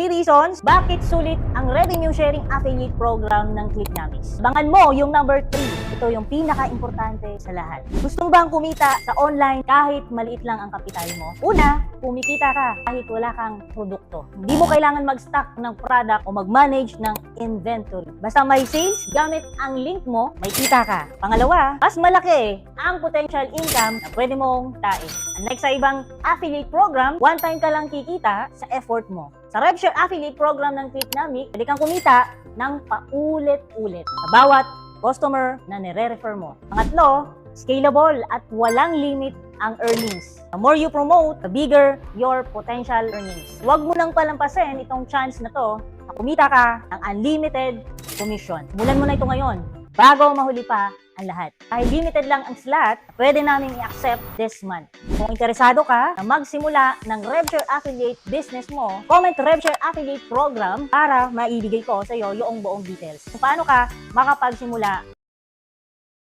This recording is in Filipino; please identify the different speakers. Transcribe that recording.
Speaker 1: Three reasons bakit sulit ang revenue sharing affiliate program ng Clicknomics. Abangan mo yung number 3. Ito yung pinaka-importante sa lahat. Gusto mo bang kumita sa online kahit maliit lang ang kapital mo? Una, kumikita ka kahit wala kang produkto. Hindi mo kailangan mag-stock ng product o mag-manage ng inventory. Basta may sales, gamit ang link mo, may kita ka. Pangalawa, mas malaki ang potential income na pwede mong tain. Unlike sa ibang affiliate program, one time ka lang kikita sa effort mo. Sa RevShare affiliate program ng Clicknomic, pwede kang kumita ng paulit-ulit sa bawat customer na nire-refer mo. Pangatlo, scalable at walang limit ang earnings. The more you promote, the bigger your potential earnings. Huwag mo nang palampasin itong chance na to na kumita ka ng unlimited commission. Mulan mo na ito ngayon bago mahuli pa ang lahat. Kahit limited lang ang slot, pwede namin i-accept this month. Kung interesado ka na magsimula ng RevShare Affiliate business mo, comment RevShare Affiliate Program para maibigay ko sa iyo yung buong details. Kung paano ka makapagsimula